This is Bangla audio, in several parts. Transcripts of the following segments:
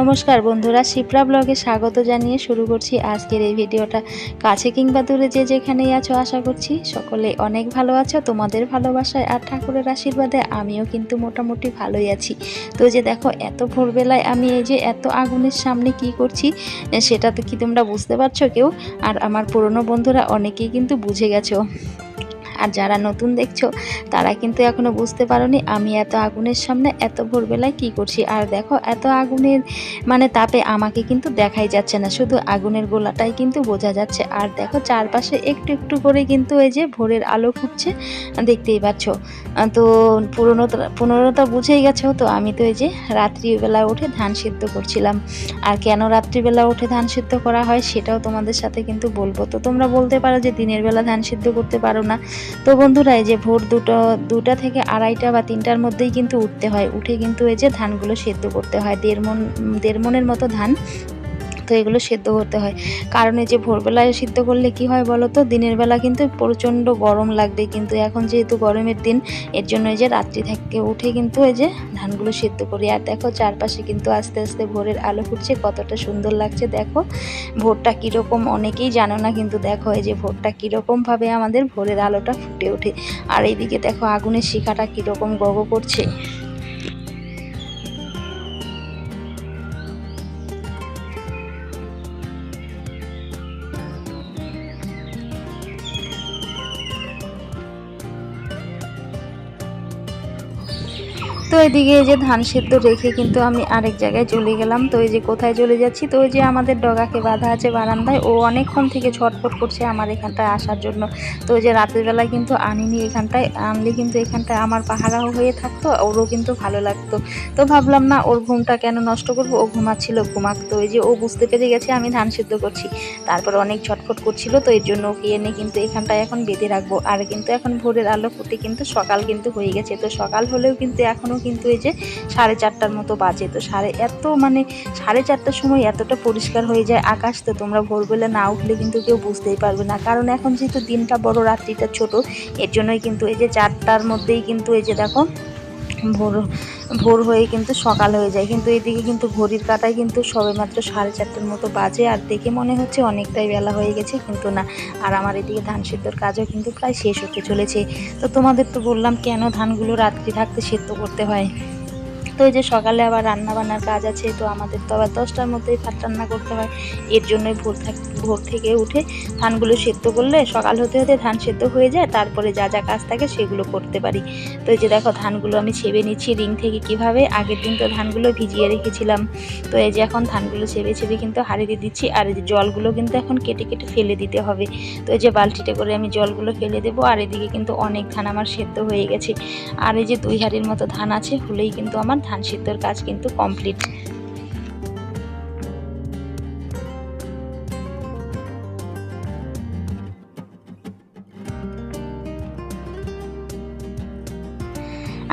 নমস্কার বন্ধুরা, শিপ্রা ব্লগে স্বাগত জানিয়ে শুরু করছি আজকের এই ভিডিওটা। কাছে কিংবা দূরে যে যেখানেই আছো, আশা করছি সকলে অনেক ভালো আছো। তোমাদের ভালোবাসায় আর ঠাকুরের আশীর্বাদে আমিও কিন্তু মোটামুটি ভালোই আছি। তো যে দেখো, এত ভোরবেলায় আমি এই যে এত আগুনের সামনে কি করছি, সেটা তো কি তোমরা বুঝতে পারছ কেউ? আর আমার পুরনো বন্ধুরা অনেকেই কিন্তু বুঝে গেছো। আর যারা নতুন দেখছ, তারা কিন্তু এখনও বুঝতে পারোনি আমি এত আগুনের সামনে এত ভোরবেলায় কি করছি। আর দেখো, এত আগুনের মানে তাপে আমাকে কিন্তু দেখাই যাচ্ছে না, শুধু আগুনের গোলাটাই কিন্তু বোঝা যাচ্ছে। আর দেখো, চারপাশে একটু একটু করে কিন্তু এই যে ভোরের আলো ফুটছে, দেখতেই পাচ্ছ। তো পুরনোটা পুনরতা বুঝেই গেছো তো? আমি তো এই যে রাত্রিবেলা উঠে ধান সিদ্ধ করছিলাম। আর কেন রাত্রিবেলা উঠে ধান সিদ্ধ করা হয়, সেটাও তোমাদের সাথে কিন্তু বলব। তো তোমরা বলতে পারো যে দিনের বেলা ধান সিদ্ধ করতে পারো না। তো বন্ধুরা, এই যে ভোর দুটো, দুটা থেকে আড়াইটা বা তিনটার মধ্যেই কিন্তু উঠতে হয়। উঠে কিন্তু এই যে ধানগুলো সেদ্ধ করতে হয়। দেড় মন, দেড় মনের মতো ধান। তো এগুলো সেদ্ধ করতে হয়। কারণ এই যে ভোরবেলায় সিদ্ধ করলে কি হয় বলো তো? দিনের বেলা কিন্তু প্রচণ্ড গরম লাগবে। কিন্তু এখন যেহেতু গরমের দিন, এর জন্য এই যে রাত্রি থেকে উঠে কিন্তু এই যে ধানগুলো সেদ্ধ করি। আর দেখো চারপাশে কিন্তু আস্তে আস্তে ভোরের আলো ফুটছে, কতটা সুন্দর লাগছে দেখো। ভোরটা কীরকম অনেকেই জানো না, কিন্তু দেখো এই যে ভোরটা কীরকমভাবে আমাদের ভোরের আলোটা ফুটে ওঠে। আর এইদিকে দেখো আগুনের শিখাটা কীরকম গগ করছে। তো এদিকে যে ধান সেদ্ধ রেখে কিন্তু আমি আরেক জায়গায় চলে গেলাম। তো এই যে কোথায় চলে যাচ্ছি? তো ওই যে আমাদের ডগাকে বাঁধা আছে বারান্দায়। ও অনেকক্ষণ থেকে ছটফট করছে আমার এখানটায় আসার জন্য। তো ওই যে রাতের বেলায় কিন্তু আনিনি এখানটায়। আনলে কিন্তু এখানটায় আমার পাহারাও হয়ে থাকতো, ওরও কিন্তু ভালো লাগতো। তো ভাবলাম, না, ওর ঘুমটা কেন নষ্ট করব? ও ঘুমাচ্ছিল ঘুমাকতো ওই যে ও বুঝতে পেরে গেছে আমি ধান সেদ্ধ করছি। তারপর অনেক ছটফট করছিল, তো এর জন্য ওকে এনে কিন্তু এখানটায় এখন বেঁধে রাখব। আর কিন্তু এখন ভোরের আলো ফুটে কিন্তু সকাল কিন্তু হয়ে গেছে। তো সকাল হলেও কিন্তু এখনও কিন্তু এই যে সাড়ে চারটার মতো বাজে। তো সাড়ে এত মানে সাড়ে চারটার সময় এতটা পরিষ্কার হয়ে যায় আকাশ, তো তোমরা ভোরবেলা না উঠলে কিন্তু কেউ বুঝতেই পারবে না। কারণ এখন যেহেতু দিনটা বড়, রাত্রিটা ছোট, এর জন্যই কিন্তু এই যে চারটার মধ্যেই কিন্তু এই যে দেখো ভোর ভোর হয়ে কিন্তু সকাল হয়ে যায়। কিন্তু এদিকে কিন্তু ঘড়ির কাটায় কিন্তু সবে মাত্র সাড়ে চারটের মতো বাজে। আর দেখে মনে হচ্ছে অনেকটাই বেলা হয়ে গেছে, কিন্তু না। আর আমার এদিকে ধান সেদ্ধর কাজও কিন্তু প্রায় শেষ হতে চলেছে। তো তোমাদের তো বললাম, কেন ধানগুলো রাত্রি থাকতে সেদ্ধ করতে হয়? তো যে সকালে আবার রান্না বান্নার কাজ আছে, তো আমাদের তো আবার দশটার মধ্যেই ভাত রান্না করতে হয়। এর জন্যই ভোর থাক, ভোর থেকে উঠে ধানগুলো সেদ্ধ করলে সকাল হতে হতে ধান সেদ্ধ হয়ে যায়, তারপরে যা যা কাজ থাকে সেগুলো করতে পারি। তো এই যে দেখো ধানগুলো আমি ছেবে নিচ্ছি রিং থেকে কীভাবে, আগের দিন তো ধানগুলো ভিজিয়ে রেখেছিলাম। তো এই যে এখন ধানগুলো ছেবে ছেবে কিন্তু হারিয়ে দিচ্ছি, আর এই যে জলগুলো কিন্তু এখন কেটে কেটে ফেলে দিতে হবে। তো এই যে বালতিতে করে আমি জলগুলো ফেলে দেবো, আর এদিকে কিন্তু অনেক ধান আমার সেদ্ধ হয়ে গেছে। আর এই যে দুই হাড়ির মতো ধান আছে, হলেই কিন্তু আমার ধান সিদ্ধর কাজ কিন্তু কমপ্লিট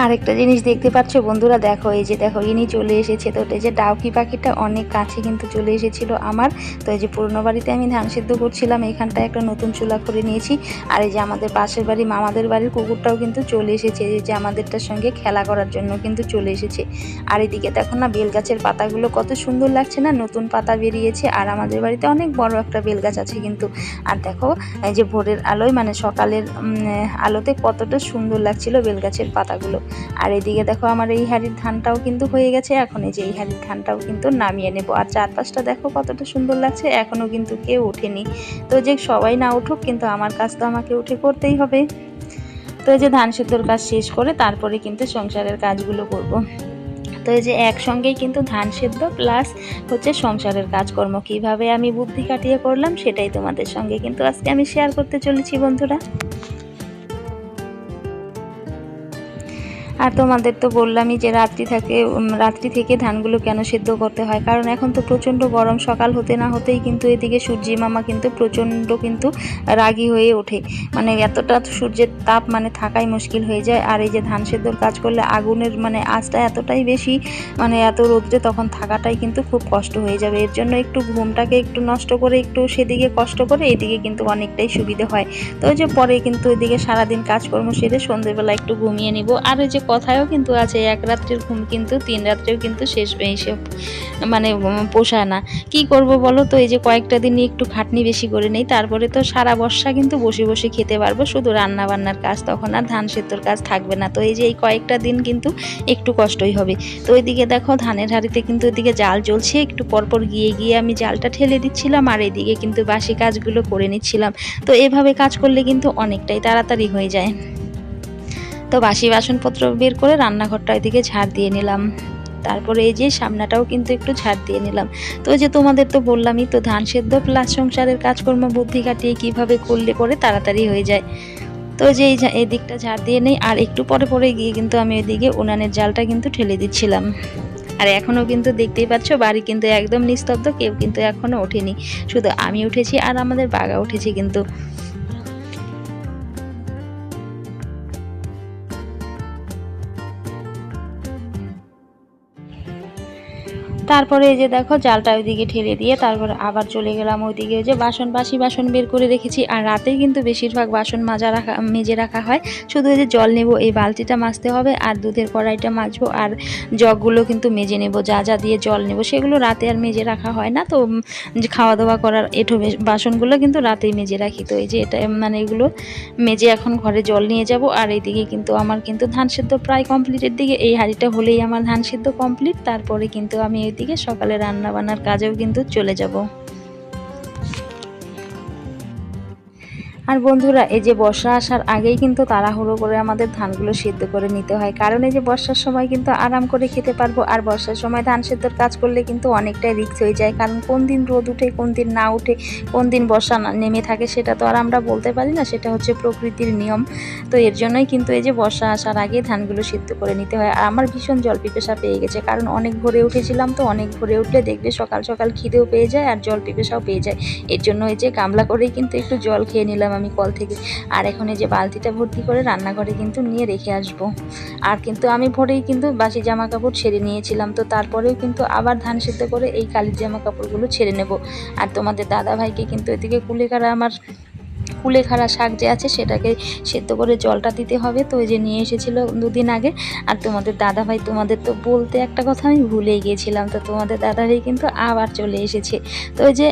আরেকটা জিনিস দেখতে পাচ্ছ বন্ধুরা? দেখো, এই যে দেখো, ইনি চলে এসেছে। তো এই যে ডাউকি পাখিটা অনেক কাছে কিন্তু চলে এসেছিল আমার। তো এই যে পুরনো বাড়িতে আমি ধান সিদ্ধ করছিলাম, এখানটায় একটা নতুন চুলা করে নিয়েছি। আর এই যে আমাদের পাশের বাড়ি, মামাদের বাড়ির কুকুরটাও কিন্তু চলে এসেছে। এই যে আমাদেরটার সঙ্গে খেলা করার জন্য কিন্তু চলে এসেছে। আর এদিকে দেখো না বেল গাছের পাতাগুলো কত সুন্দর লাগছে না? নতুন পাতা বেরিয়েছে। আর আমাদের বাড়িতে অনেক বড় একটা বেল গাছ আছে কিন্তু। আর দেখো, এই যে ভোরের আলোয় মানে সকালের আলোতে কতটা সুন্দর লাগছিল বেল গাছের পাতাগুলো। আর এদিকে দেখো আমার এই হাড়ির ধানটাও কিন্তু হয়ে গেছে, এখন এই যে এই হাড়ির ধানটাও কিন্তু নামিয়ে নেব। আর চারপাশটা দেখো কতটা সুন্দর লাগছে এখনও কিন্তু কেউ ওঠেনি। তো যে সবাই না উঠুক, কিন্তু আমার কাজ তো আমাকে উঠে করতেই হবে। তো এই যে ধান সেদ্ধর কাজ শেষ করে তারপরে কিন্তু সংসারের কাজগুলো করব। তো এই যে একসঙ্গেই কিন্তু ধান সেদ্ধ, প্লাস হচ্ছে সংসারের কাজকর্ম। কীভাবে আমি বুদ্ধি কাটিয়ে করলাম, সেটাই তোমাদের সঙ্গে কিন্তু আজকে আমি শেয়ার করতে চলেছি, বন্ধুরা। আর তোমাদের তো বললামই যে রাত্রি থাকে রাত্রি থেকে ধানগুলো কেন সেদ্ধ করতে হয়? কারণ এখন তো প্রচণ্ড গরম, সকাল হতে না হতেই কিন্তু এদিকে সূর্যি মামা কিন্তু প্রচণ্ড কিন্তু রাগী হয়ে ওঠে। মানে এতটা সূর্যের তাপ মানে থাকাই মুশকিল হয়ে যায়। আর এই যে ধান সেদ্ধর কাজ করলে আগুনের মানে আঁচটা এতটাই বেশি মানে এত রোদ্রে তখন থাকাটাই কিন্তু খুব কষ্ট হয়ে যাবে। এর জন্য একটু ঘুমটাকে একটু নষ্ট করে, একটু সেদিকে কষ্ট করে এদিকে কিন্তু অনেকটাই সুবিধে হয়। তো ওই যে পরে কিন্তু এদিকে সারাদিন কাজকর্ম সেরে সন্ধ্যেবেলা একটু ঘুমিয়ে নিব। আর ওই যে কথায়ও কিন্তু আছে, এক রাত্রের ঘুম কিন্তু তিন রাত্রেও কিন্তু শেষ এসে মানে পোষায় না। কি করব বলো তো? এই যে কয়েকটা দিন একটু খাটনি বেশি করে নেই, তারপরে তো সারা বর্ষা কিন্তু বসে বসে খেতে পারব, শুধু রান্না বান্নার কাজ, তখন আর ধান সেদ্ধর কাজ থাকবে না। তো এই যে এই কয়েকটা দিন কিন্তু একটু কষ্টই হবে। তো ওইদিকে দেখো ধানের হাড়িতে কিন্তু ওইদিকে জাল জ্বলছে, একটু পরপর গিয়ে গিয়ে আমি জালটা ঠেলে দিচ্ছিলাম, আর এইদিকে কিন্তু বাসি কাজগুলো করে নিচ্ছিলাম। তো এভাবে কাজ করলে কিন্তু অনেকটাই তাড়াতাড়ি হয়ে যায়। তো বাসি বাসনপত্র বের করে রান্নাঘরটা ওইদিকে ঝাড় দিয়ে নিলাম। তারপরে এই যে সামনাটাও কিন্তু একটু ঝাড় দিয়ে নিলাম। তো যে তোমাদের তো বললামই, তো ধান সেদ্ধ প্লাস সংসারের কাজকর্ম, বুদ্ধি কাটিয়ে কীভাবে করলে পরে তাড়াতাড়ি হয়ে যায়। তো যে এই দিকটা ঝাড় দিয়ে নেই, আর একটু পরে পরে গিয়ে কিন্তু আমি ওইদিকে উনানের জালটা কিন্তু ঠেলে দিচ্ছিলাম। আর এখনও কিন্তু দেখতেই পাচ্ছ, বাড়ি কিন্তু একদম নিস্তব্ধ, কেউ কিন্তু এখনও ওঠেনি। শুধু আমি উঠেছি আর আমাদের বাগা উঠেছি কিন্তু। তারপরে এই যে দেখো, জালটা ওইদিকে ঠেলে দিয়ে তারপর আবার চলে গেলাম ওইদিকে ওই যে বাসন, বাসি বাসন বের করে রেখেছি। আর রাতেই কিন্তু বেশিরভাগ বাসন মাজা রাখা, মেজে রাখা হয়। শুধু এই যে জল নেব, এই বালতিটা মাজতে হবে আর দুধের কড়াইটা মাজবো আর জগগুলো কিন্তু মেজে নেব। যা যা দিয়ে জল নেব, সেগুলো রাতে আর মেজে রাখা হয় না। তো খাওয়া দাওয়া করার এঠো বাসনগুলো কিন্তু রাতেই মেজে রাখি। তো এই যে এটা মানে এগুলো মেজে এখন ঘরে জল নিয়ে যাব। আর এইদিকে কিন্তু আমার কিন্তু ধান সেদ্ধ প্রায় কমপ্লিটের দিকে। এই হাঁড়িটা হলেই আমার ধান সেদ্ধ কমপ্লিট তারপরে কিন্তু আমি এইদিকে সকালে রান্না বান্নার কাজেও কিন্তু চলে যাব। আর বন্ধুরা, এই যে বর্ষা আসার আগেই কিন্তু তাড়াহুড়ো করে আমাদের ধানগুলো সিদ্ধ করে নিতে হয়। কারণ এই যে বর্ষার সময় কিন্তু আরাম করে খেতে পারব, আর বর্ষার সময় ধান সিদ্ধর কাজ করলে কিন্তু অনেকটাই রিস্ক হয়ে যায়। কারণ কোন দিন রোদ উঠে, কোন দিন না উঠে, কোন দিন বর্ষা নেমে থাকে, সেটা তো আর আমরা বলতে পারি না, সেটা হচ্ছে প্রকৃতির নিয়ম। তো এর জন্যই কিন্তু এই যে বর্ষা আসার আগে ধানগুলো সিদ্ধ করে নিতে হয়। আর আমার ভীষণ জল পিপেসা পেয়ে গেছে, কারণ অনেক ভোরে উঠেছিলাম তো, অনেক ভোরে উঠলে দেখবে সকাল সকাল খিদেও পেয়ে যায় আর জল পিপেসাও পেয়ে যায়। এর জন্য এই যে গামলা করেই কিন্তু একটু জল খেয়ে নিলাম আমি কল থেকে। আর এখন এই যে বালতিটা ভর্তি করে রান্নাঘরে কিন্তু নিয়ে রেখে আসব। আর কিন্তু আমি ভোরেই কিন্তু বাসি জামা কাপড় ছেড়ে নিয়েছিলাম। তো তারপরেও কিন্তু আবার ধান সেদ্ধ করে এই কালির জামা কাপড়গুলো ছেড়ে নেব। আর তোমাদের দাদা ভাইকে কিন্তু এদিকে কুলেকারা আমার কুলেখাড়া শাক যে আছে সেটাকে সেদ্ধ করে জলটা দিতে হবে। তো ওই যে নিয়ে এসেছিল দুদিন আগে। আর তোমাদের দাদা ভাই তোমাদের তো বলতে একটা কথা আমি ভুলেই গিয়েছিলাম। তো তোমাদের দাদা ভাই কিন্তু আবার চলে এসেছে। তো ওই যে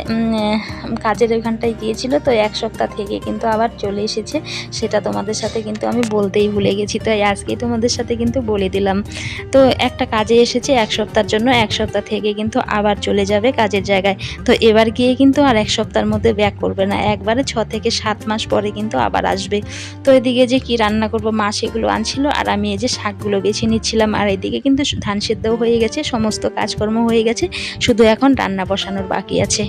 কাজের ওখানটায় গিয়েছিল। তো এক সপ্তাহ থেকে কিন্তু আবার চলে এসেছে। সেটা তোমাদের সাথে কিন্তু আমি বলতেই ভুলে গেছি। তো এই আজকেই তোমাদের সাথে কিন্তু বলে দিলাম। তো একটা কাজে এসেছে এক সপ্তাহের জন্য। এক সপ্তাহ থেকে কিন্তু আবার চলে যাবে কাজের জায়গায়। তো এবার গিয়ে কিন্তু আর এক সপ্তাহের মধ্যে ব্যাক করবে না। একবারে ছ থেকে সাত মাস পরে কিন্তু আবার আসবে। তো এদিকে যে কি রান্না করব, মা সেগুলো আনছিল আর আমি এই যে শাকগুলো বেছে নিচ্ছিলাম। আর এদিকে কিন্তু ধান সেদ্ধও হয়ে গেছে, সমস্ত কাজকর্ম হয়ে গেছে। শুধু এখন রান্না বসানোর বাকি আছে।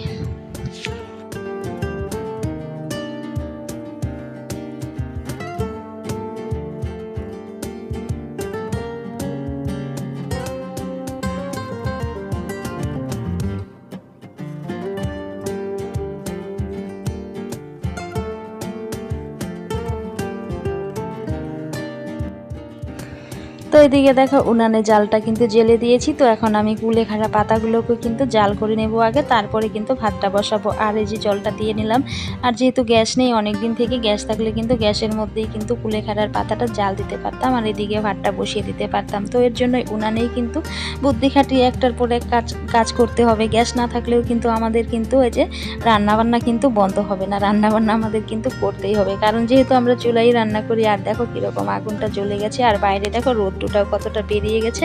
এদিকে দেখো, উনানে জালটা কিন্তু জেলে দিয়েছি, তো এখন আমি কুলেখাড়া পাতাগুলোকে কিন্তু জাল করে নেব আগে, তারপরে কিন্তু ভাতটা বসাবো। আর এই যে জলটা দিয়ে নিলাম, আর যেহেতু গ্যাস নেই অনেক দিন থেকে গ্যাস থাকলে কিন্তু গ্যাসের মধ্যেই কিন্তু কুলেখাড়ার পাতাটা জাল দিতে পারতাম, আর এদিকে ভাতটা বসিয়ে দিতে পারতাম। তো এর জন্য উনানেই কিন্তু বুদ্ধি খাটিয়ে একটার পরে কাজ কাজ করতে হবে। গ্যাস না থাকলেও কিন্তু আমাদের কিন্তু এই যে রান্নাবান্না কিন্তু বন্ধ হবে না, রান্নাবান্না আমাদের কিন্তু করতেই হবে। কারণ যেহেতু আমরা চুলাই রান্না করি, আর দেখো কীরকম আগুনটা জ্বলে গেছে, আর বাইরে দেখো রোদ্রুটাও কতটা বেরিয়ে গেছে,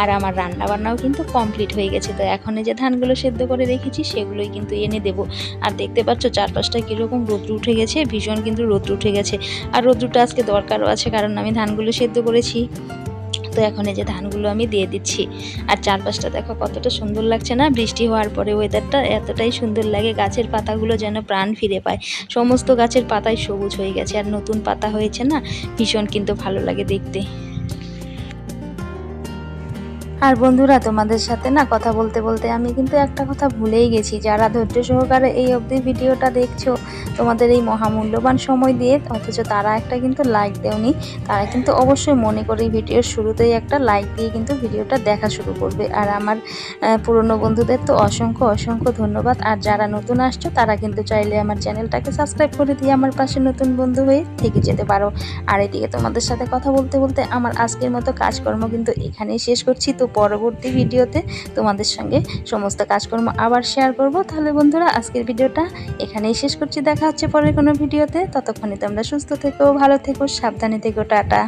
আর আমার রান্নাবান্নাও কিন্তু কমপ্লিট হয়ে গেছে। তো এখন যে ধানগুলো সেদ্ধ করে রেখেছি, সেগুলোই কিন্তু এনে দেবো। আর দেখতে পাচ্ছ চারপাশটা কীরকম রোদ্র উঠে গেছে, ভীষণ কিন্তু রোদ্র উঠে গেছে। আর রোদ্রুটা আজকে দরকারও আছে, কারণ আমি ধানগুলো সেদ্ধ করেছি। তো এখন এই যে ধানগুলো আমি দিয়ে দিচ্ছি। আর চারপাশটা দেখো কতটা সুন্দর লাগছে না, বৃষ্টি হওয়ার পরে ওয়েদারটা এতটাই সুন্দর লাগে, গাছের পাতাগুলো যেন প্রাণ ফিরে পায়। সমস্ত গাছের পাতায় সবুজ হয়ে গেছে, আর নতুন পাতা হয়েছে না, ভীষণ কিন্তু ভালো লাগে দেখতে। আর বন্ধুরা, তোমাদের সাথে না কথা বলতে বলতে আমি কিন্তু একটা কথা ভুলেই গেছি। যারা ধৈর্য সহকারে এই অবধি ভিডিওটা দেখছ, তোমাদের এই মহামূল্যবান সময় দিয়ে, অথচ তারা একটা কিন্তু লাইক দেওনি, তারা কিন্তু অবশ্যই মনে করে ভিডিওর শুরুতেই একটা লাইক দিয়ে কিন্তু ভিডিওটা দেখা শুরু করবে। আর আমার পুরনো বন্ধুদের তো অসংখ্য অসংখ্য ধন্যবাদ। আর যারা নতুন আসছো, তারা কিন্তু চাইলে আমার চ্যানেলটাকে সাবস্ক্রাইব করে দিয়ে আমার পাশে নতুন বন্ধু হয়ে থেকে যেতে পারো। আর এদিকে তোমাদের সাথে কথা বলতে বলতে আমার আজকের মতো কাজকর্ম কিন্তু এখানেই শেষ করছি। তো পরবর্তী ভিডিওতে তোমাদের সঙ্গে সমস্ত কাজকর্ম আবার শেয়ার করব। তাহলে বন্ধুরা, আজকের ভিডিওটা এখানেই শেষ করছি। দেখা হচ্ছে পরের কোনো ভিডিওতে। ততক্ষণে তোমরা সুস্থ থেকো, ভালো থেকো, সাবধানে থেকো, টাটা।